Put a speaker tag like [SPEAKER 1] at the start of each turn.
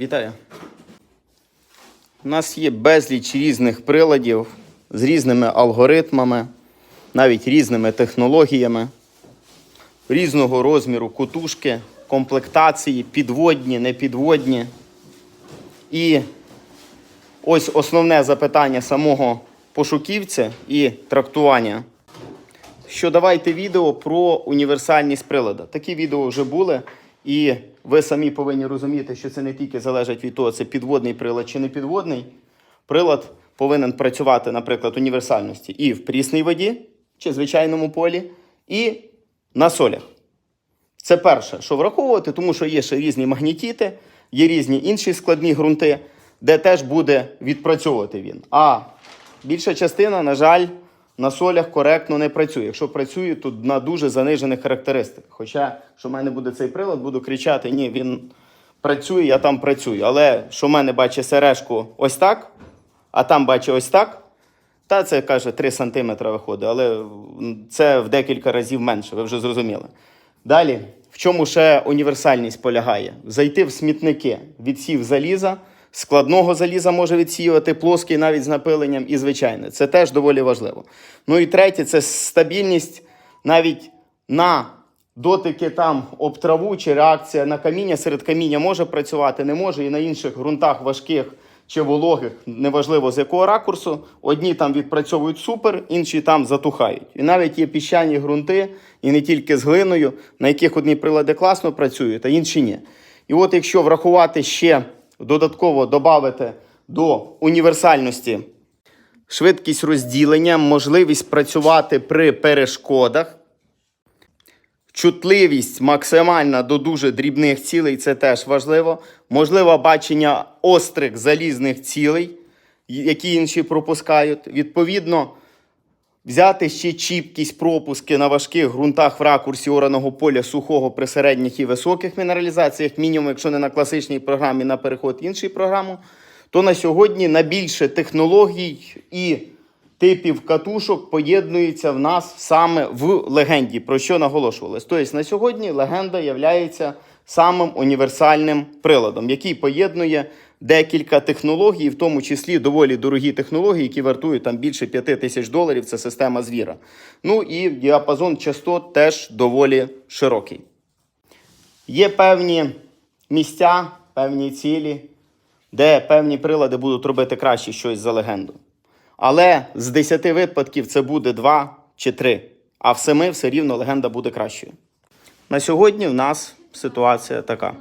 [SPEAKER 1] Вітаю. У нас є безліч різних приладів з різними алгоритмами, навіть різними технологіями, різного розміру кутушки, комплектації, підводні, непідводні. І ось основне запитання самого пошуківця і трактування. Що давайте відео про універсальність прилада. Такі відео вже були, і ви самі повинні розуміти, що це не тільки залежить від того, це підводний прилад чи не підводний. Прилад повинен працювати, наприклад, універсальності і в прісній воді, чи звичайному полі, і на солях. Це перше, що враховувати, тому що є ще різні магнітіти, є різні інші складні ґрунти, де теж буде відпрацьовувати він. А більша частина, на жаль, на солях коректно не працює. Якщо працює, то на дуже занижених характеристиках. Хоча, що в мене буде цей прилад, буду кричати: ні, він працює, я там працюю. Але що в мене бачить сережку ось так, а там бачить ось так. Та це каже 3 см виходить, але це в декілька разів менше, ви вже зрозуміли. Далі, в чому ще універсальність полягає? Зайти в смітники, відсів заліза, складного заліза може відсіювати, плоский навіть з напиленням і звичайне. Це теж доволі важливо. Ну і третє це стабільність навіть на дотики там об траву чи реакція на каміння серед каміння може працювати, не може, і на інших ґрунтах важких чи вологих, неважливо з якого ракурсу. Одні там відпрацьовують супер, інші там затухають. І навіть є піщані ґрунти, і не тільки з глиною, на яких одні прилади класно працюють, а інші ні. І от якщо врахувати ще додатково додати до універсальності швидкість розділення, можливість працювати при перешкодах, Чутливість максимальна до дуже дрібних цілей, це теж важливо. Можливе бачення острих залізних цілей, які інші пропускають. Відповідно, взяти ще чіпкість пропуски на важких ґрунтах в ракурсі ораного поля сухого при середніх і високих мінералізаціях, мінімум, якщо не на класичній програмі, на переход іншої програми, то на сьогодні на більше технологій і типів катушок поєднується в нас саме в легенді, про що наголошувалось. Тобто на сьогодні легенда є самим універсальним приладом, який поєднує декілька технологій, в тому числі доволі дорогі технології, які вартують там більше 5 тисяч доларів. Це система звіра. Ну і діапазон частот теж доволі широкий. Є певні місця, певні цілі, де певні прилади будуть робити краще щось за легенду. Але з 10 випадків це буде 2 чи 3, а в 7 все рівно легенда буде кращою. На сьогодні в нас ситуація така.